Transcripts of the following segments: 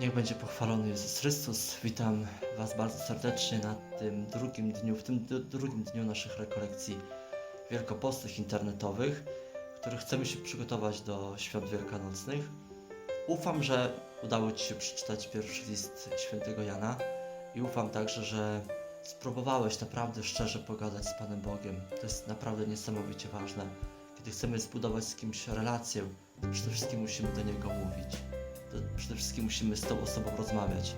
Niech będzie pochwalony Jezus Chrystus. Witam Was bardzo serdecznie na tym drugim dniu, w tym drugim dniu naszych rekolekcji wielkopostnych internetowych, w których chcemy się przygotować do świąt wielkanocnych. Ufam, że udało Ci się przeczytać pierwszy list świętego Jana i ufam także, że spróbowałeś naprawdę szczerze pogadać z Panem Bogiem. To jest naprawdę niesamowicie ważne. Kiedy chcemy zbudować z kimś relację, to przede wszystkim musimy do Niego mówić przede wszystkim musimy z tą osobą rozmawiać.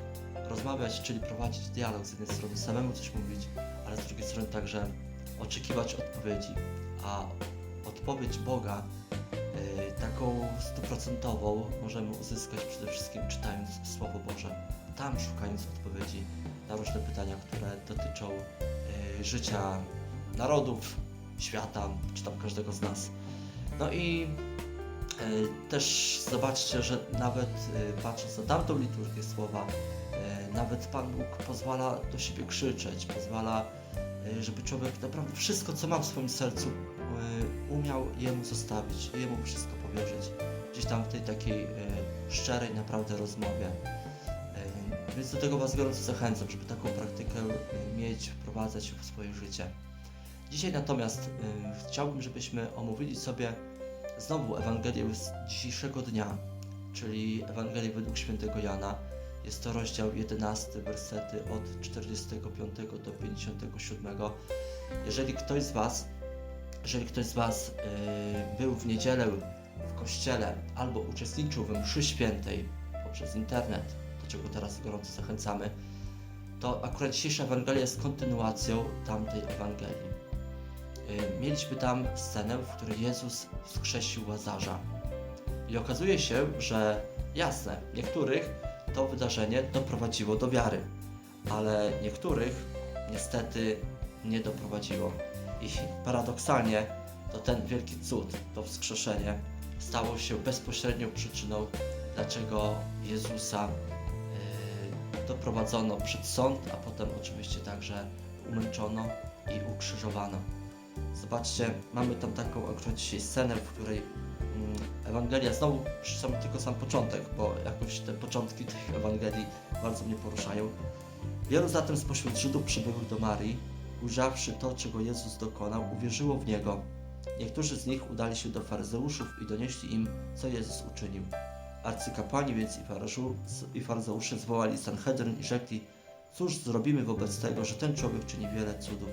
Rozmawiać, czyli prowadzić dialog z jednej strony, samemu coś mówić, ale z drugiej strony także oczekiwać odpowiedzi. A odpowiedź Boga, yy, taką stuprocentową, możemy uzyskać przede wszystkim czytając Słowo Boże. Tam szukając odpowiedzi na różne pytania, które dotyczą yy, życia narodów, świata, czy tam każdego z nas. No i E, Też zobaczcie, że nawet e, patrząc na tamtą liturgię słowa, e, nawet Pan Bóg pozwala do siebie krzyczeć, pozwala, e, żeby człowiek naprawdę wszystko, co ma w swoim sercu, e, umiał Jemu zostawić, Jemu wszystko powierzyć. Gdzieś tam w tej takiej e, szczerej naprawdę rozmowie. E, Więc do tego Was gorąco zachęcam, żeby taką praktykę e, mieć, wprowadzać w swoje życie. Dzisiaj natomiast e, chciałbym, żebyśmy omówili sobie Znowu Ewangelię z dzisiejszego dnia, czyli Ewangelię według świętego Jana. Jest to rozdział 11, wersety od 45 do 57. Jeżeli ktoś z Was, jeżeli ktoś z Was yy, był w niedzielę w kościele albo uczestniczył we mszy świętej poprzez internet, do czego teraz gorąco zachęcamy, to akurat dzisiejsza Ewangelia jest kontynuacją tamtej Ewangelii. Y, mieliśmy tam scenę, w której Jezus wskrzesił Łazarza. I okazuje się, że jasne, niektórych to wydarzenie doprowadziło do wiary, ale niektórych niestety nie doprowadziło. I paradoksalnie to ten wielki cud, to wskrzeszenie, stało się bezpośrednią przyczyną, dlaczego Jezusa y, doprowadzono przed sąd, a potem oczywiście także umęczono i ukrzyżowano. Zobaczcie, mamy tam taką akurat dzisiaj scenę, w której mm, Ewangelia, znowu przeczytam tylko sam początek, bo jakoś te początki tych Ewangelii bardzo mnie poruszają. Wielu zatem spośród Żydów przybyłych do Marii, ujrzawszy to, czego Jezus dokonał, uwierzyło w Niego. Niektórzy z nich udali się do faryzeuszów i donieśli im, co Jezus uczynił. Arcykapłani więc i, faryzeusze zwołali Sanhedryn i rzekli, cóż zrobimy wobec tego, że ten człowiek czyni wiele cudów.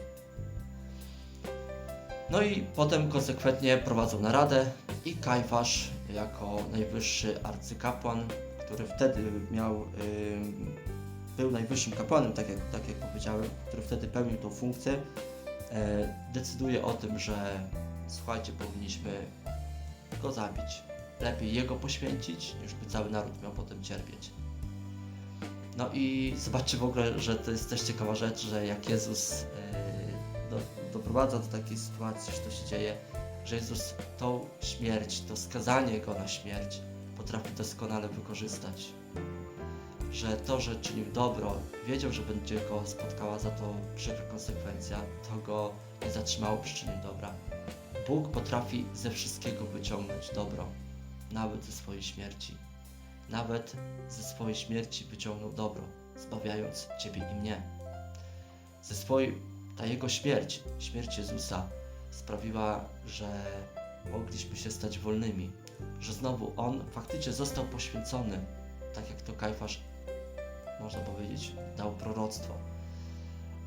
No i potem konsekwentnie prowadzą naradę i Kajfasz jako najwyższy arcykapłan, który wtedy miał, był najwyższym kapłanem, tak jak, tak jak powiedziałem, który wtedy pełnił tą funkcję, e, decyduje o tym, że słuchajcie, powinniśmy go zabić. Lepiej jego poświęcić, niż by cały naród miał potem cierpieć. No i zobaczcie w ogóle, że to jest też ciekawa rzecz, że jak Jezus e, doprowadza do takiej sytuacji, że to się dzieje, że Jezus tą śmierć, to skazanie go na śmierć potrafi doskonale wykorzystać. Że to, że czynił dobro, wiedział, że będzie go spotkała za to przykra konsekwencja, to go nie zatrzymało przy czynieniu dobra. Bóg potrafi ze wszystkiego wyciągnąć dobro, nawet ze swojej śmierci. Nawet ze swojej śmierci wyciągnął dobro, zbawiając Ciebie i mnie. Ze swojej ta jego śmierć, śmierć Jezusa, sprawiła, że mogliśmy się stać wolnymi, że znowu on faktycznie został poświęcony, tak jak to Kajfasz, można powiedzieć, dał proroctwo.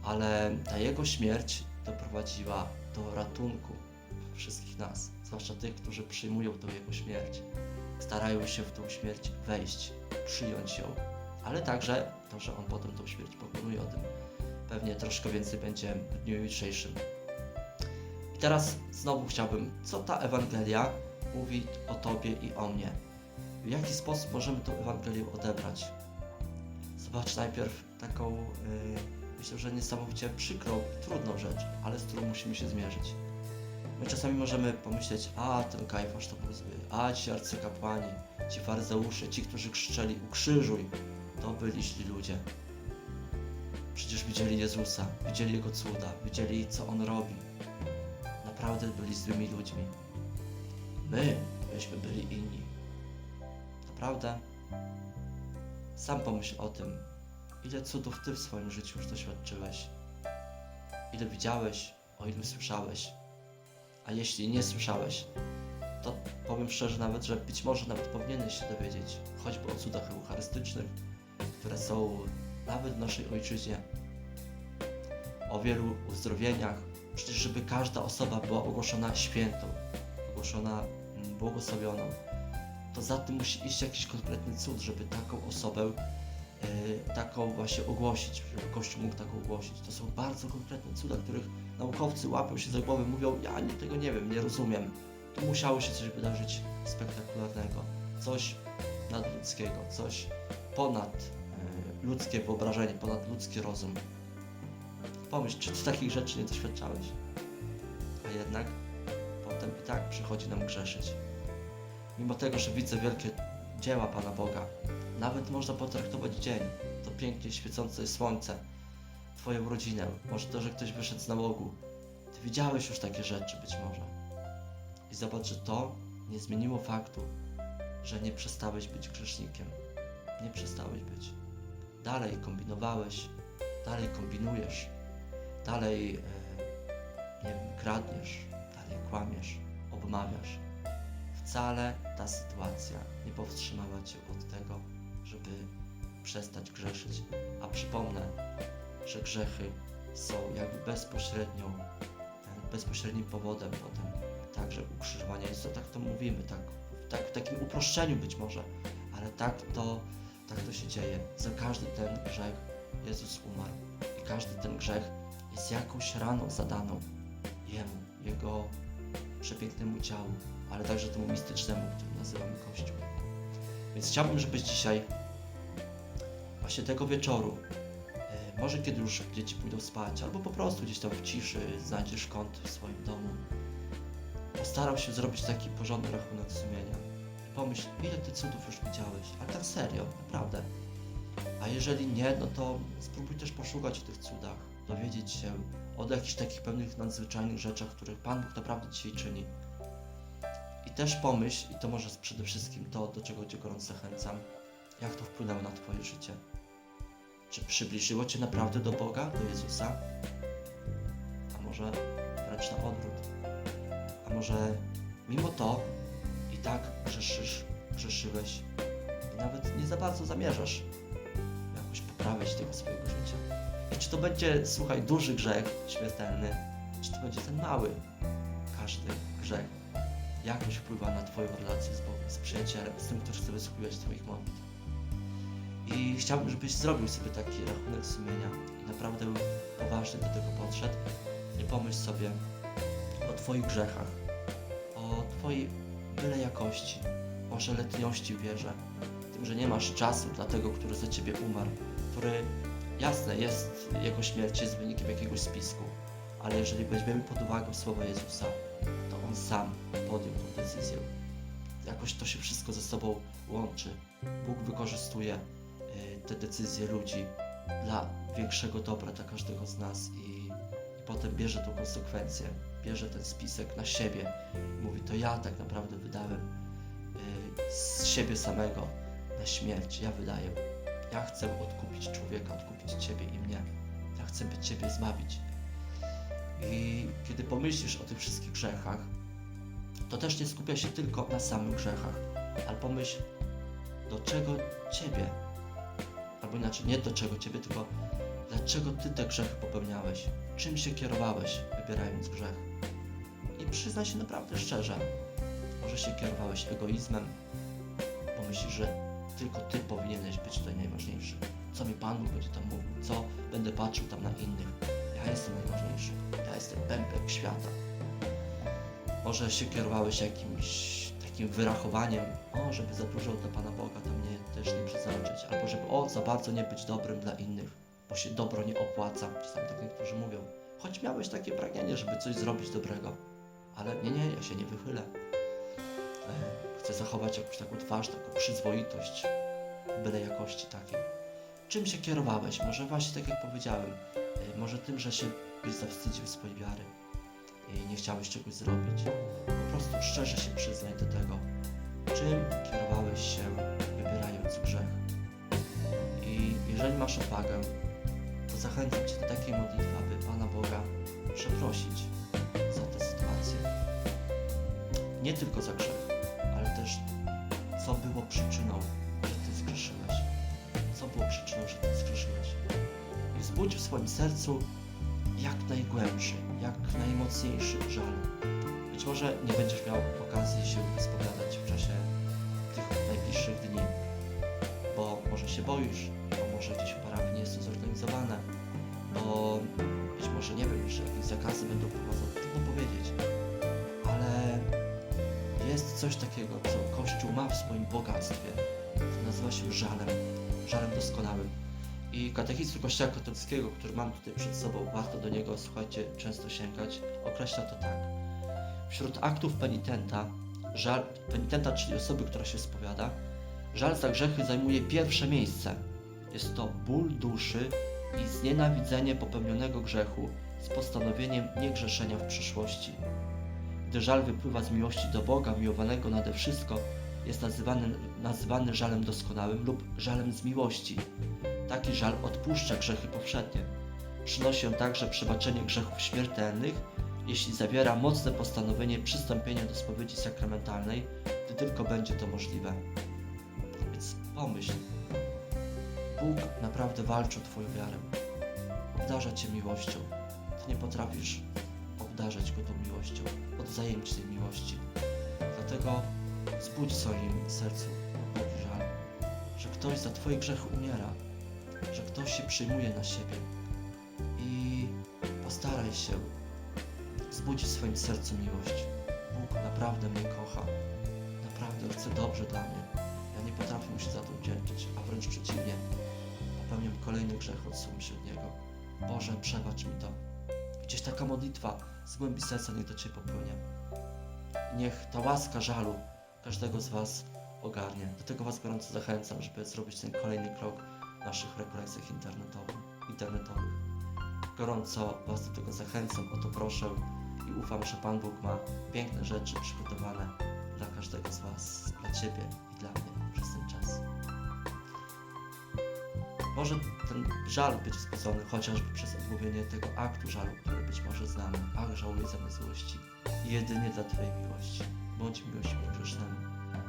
Ale ta jego śmierć doprowadziła do ratunku wszystkich nas, zwłaszcza tych, którzy przyjmują tą jego śmierć, starają się w tą śmierć wejść, przyjąć ją, ale także to, że on potem tą śmierć pokonuje o tym pewnie troszkę więcej będzie w dniu jutrzejszym. I teraz znowu chciałbym, co ta Ewangelia mówi o Tobie i o mnie? W jaki sposób możemy tę Ewangelię odebrać? Zobacz najpierw taką, yy, myślę, że niesamowicie przykrą trudną rzecz, ale z którą musimy się zmierzyć. My czasami możemy pomyśleć, a ten Kajfasz to zły, a ci arcykapłani, ci faryzeusze, ci, którzy krzyczeli ukrzyżuj, to byli źli ludzie. Przecież widzieli Jezusa, widzieli Jego cuda, widzieli co On robi. Naprawdę byli złymi ludźmi. My, myśmy byli inni. Naprawdę Sam pomyśl o tym, ile cudów ty w swoim życiu już doświadczyłeś. Ile widziałeś, o ilu słyszałeś. A jeśli nie słyszałeś, to powiem szczerze nawet, że być może nawet powinieneś się dowiedzieć, choćby o cudach eucharystycznych, które są nawet w naszej ojczyźnie, o wielu uzdrowieniach, przecież żeby każda osoba była ogłoszona świętą, ogłoszona mm, błogosławioną, to za tym musi iść jakiś konkretny cud, żeby taką osobę, e, taką właśnie ogłosić, żeby Kościół mógł taką ogłosić. To są bardzo konkretne cuda, których naukowcy łapią się za głowę, mówią, ja nie, tego nie wiem, nie rozumiem. Tu musiało się coś wydarzyć spektakularnego, coś nadludzkiego, coś ponad ludzkie wyobrażenie, ponad ludzki rozum. Pomyśl, czy ty takich rzeczy nie doświadczałeś? A jednak potem i tak przychodzi nam grzeszyć. Mimo tego, że widzę wielkie dzieła Pana Boga, nawet można potraktować dzień, to pięknie świecące słońce, Twoją rodzinę, może to, że ktoś wyszedł z nałogu. Ty widziałeś już takie rzeczy być może. I zobacz, że to nie zmieniło faktu, że nie przestałeś być grzesznikiem. Nie przestałeś być. Dalej kombinowałeś, dalej kombinujesz, dalej, e, nie wiem, kradniesz, dalej kłamiesz, obmawiasz. Wcale ta sytuacja nie powstrzymała Cię od tego, żeby przestać grzeszyć. A przypomnę, że grzechy są jakby bezpośrednią, e, bezpośrednim powodem potem także ukrzyżowania Jezusa. Tak to mówimy, tak, tak w takim uproszczeniu być może, ale tak to, tak to się dzieje. Za każdy ten grzech Jezus umarł i każdy ten grzech jest jakąś raną zadaną Jemu, Jego przepięknemu ciału, ale także temu mistycznemu, który nazywamy Kościół. Więc chciałbym, żebyś dzisiaj, właśnie tego wieczoru, e, może kiedy już dzieci pójdą spać, albo po prostu gdzieś tam w ciszy znajdziesz kąt w swoim domu, postarał się zrobić taki porządny rachunek sumienia. Pomyśl, ile ty cudów już widziałeś, ale tak serio, naprawdę. A jeżeli nie, no to spróbuj też poszukać o tych cudach, dowiedzieć się o jakichś takich pewnych nadzwyczajnych rzeczach, których Pan Bóg naprawdę dzisiaj czyni. I też pomyśl, i to może przede wszystkim to, do czego Cię gorąco zachęcam, jak to wpłynęło na Twoje życie. Czy przybliżyło Cię naprawdę do Boga, do Jezusa? A może wręcz na odwrót? A może mimo to tak grzeszysz, grzeszyłeś i nawet nie za bardzo zamierzasz jakoś poprawiać tego swojego życia? I czy to będzie, słuchaj, duży grzech śmiertelny, czy to będzie ten mały? Każdy grzech jakoś wpływa na Twoją relację z Bogiem, z przyjacielem, z tym, który chce wysłuchiwać Twoich modlitw. I chciałbym, żebyś zrobił sobie taki rachunek sumienia i naprawdę poważnie do tego podszedł i pomyśl sobie o Twoich grzechach, o Twojej byle jakości, może letniości w wierze, tym, że nie masz czasu dla tego, który za Ciebie umarł, który, jasne, jest, jego śmierć jest wynikiem jakiegoś spisku, ale jeżeli weźmiemy pod uwagę słowa Jezusa, to On sam podjął tę decyzję. Jakoś to się wszystko ze sobą łączy. Bóg wykorzystuje y, te decyzje ludzi dla większego dobra dla każdego z nas i, i potem bierze tą konsekwencję, bierze ten spisek na siebie mówi, to ja tak naprawdę wydałem y, z siebie samego na śmierć, ja wydaję. Ja chcę odkupić człowieka, odkupić Ciebie i mnie. Ja chcę być Ciebie zbawić. I kiedy pomyślisz o tych wszystkich grzechach, to też nie skupia się tylko na samych grzechach, ale pomyśl, do czego Ciebie, albo inaczej, nie do czego Ciebie, tylko dlaczego Ty te grzechy popełniałeś, czym się kierowałeś, wybierając grzech. I przyznaj się naprawdę szczerze, może się kierowałeś egoizmem, bo myślisz, że tylko Ty powinieneś być tutaj najważniejszy. Co mi Pan będzie tam mówił, co będę patrzył tam na innych. Ja jestem najważniejszy, ja jestem pępek świata. Może się kierowałeś jakimś takim wyrachowaniem, o, żeby za dużo dla Pana Boga tam nie, też nie przeznaczyć, albo żeby, o, za bardzo nie być dobrym dla innych, bo się dobro nie opłaca, czasami tak niektórzy mówią. Choć miałeś takie pragnienie, żeby coś zrobić dobrego, ale nie, nie, ja się nie wychylę. E, Chcę zachować jakąś taką twarz, taką przyzwoitość, byle jakości takiej. Czym się kierowałeś? Może właśnie tak jak powiedziałem, e, może tym, że się byś zawstydził swojej wiary i nie chciałeś czegoś zrobić. Po prostu szczerze się przyznaj do tego, czym kierowałeś się wybierając grzech. jeżeli masz odwagę, to zachęcam Cię do takiej modlitwy, aby Pana Boga przeprosić za tę Nie tylko za grzech, ale też co było przyczyną, że Ty zgrzeszyłeś. Co było przyczyną, że Ty zgrzeszyłeś. I wzbudź w swoim sercu jak najgłębszy, jak najmocniejszy żal. Być może nie będziesz miał okazji się wyspowiadać w czasie tych najbliższych dni, bo może się boisz, bo może gdzieś w parafii nie jest to zorganizowane, bo być może nie wiem, że jakieś zakazy będą wprowadzone, trudno powiedzieć, jest coś takiego, co Kościół ma w swoim bogactwie, co nazywa się żalem, żalem doskonałym. I katechizm Kościoła katolickiego, który mam tutaj przed sobą, warto do niego, słuchajcie, często sięgać, określa to tak. Wśród aktów penitenta, żal, penitenta, czyli osoby, która się spowiada, żal za grzechy zajmuje pierwsze miejsce. Jest to ból duszy i znienawidzenie popełnionego grzechu z postanowieniem niegrzeszenia w przyszłości. Gdy żal wypływa z miłości do Boga, miłowanego nade wszystko, jest nazywany, nazywany żalem doskonałym lub żalem z miłości. Taki żal odpuszcza grzechy powszednie. Przynosi on także przebaczenie grzechów śmiertelnych, jeśli zawiera mocne postanowienie przystąpienia do spowiedzi sakramentalnej, gdy tylko będzie to możliwe. Więc pomyśl, Bóg naprawdę walczy o Twoją wiarę. Obdarza Cię miłością. Ty nie potrafisz obdarzać Go tą miłością, odwzajemnić tej miłości. Dlatego zbudź w swoim sercu żal, że ktoś za Twoje grzechy umiera, że ktoś się przyjmuje na siebie i postaraj się wzbudzić w swoim sercu miłość. Bóg naprawdę mnie kocha, naprawdę chce dobrze dla mnie. Ja nie potrafię mu się za to wdzięczyć, a wręcz przeciwnie. Popełniam kolejny grzech, odsuwam się od niego. Boże, przebacz mi to. Gdzieś taka modlitwa z głębi serca niech do Ciebie popłynie. Niech ta łaska żalu każdego z Was ogarnie. Do tego Was gorąco zachęcam, żeby zrobić ten kolejny krok w naszych rekolekcjach internetowych. internetowych. Gorąco Was do tego zachęcam, o to proszę i ufam, że Pan Bóg ma piękne rzeczy przygotowane dla każdego z Was, dla Ciebie i dla mnie przez ten czas. Może ten żal być wzbudzony chociażby przez odmówienie tego aktu żalu, który być może znamy. Ach, zamiast złości. Jedynie dla Twojej miłości. Bądź miłością grzesznemu.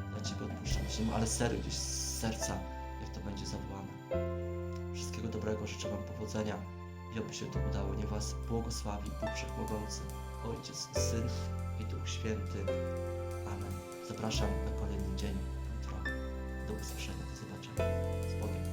Dla Ciebie odpuszczam się, ale serio gdzieś z serca, niech to będzie zawołane. Wszystkiego dobrego, życzę Wam powodzenia i oby się to udało. Niech Was błogosławi Bóg Wszechmogący, Ojciec, Syn i Duch Święty. Amen. Zapraszam na kolejny dzień jutro. Do usłyszenia, do zobaczenia. Z Bogiem.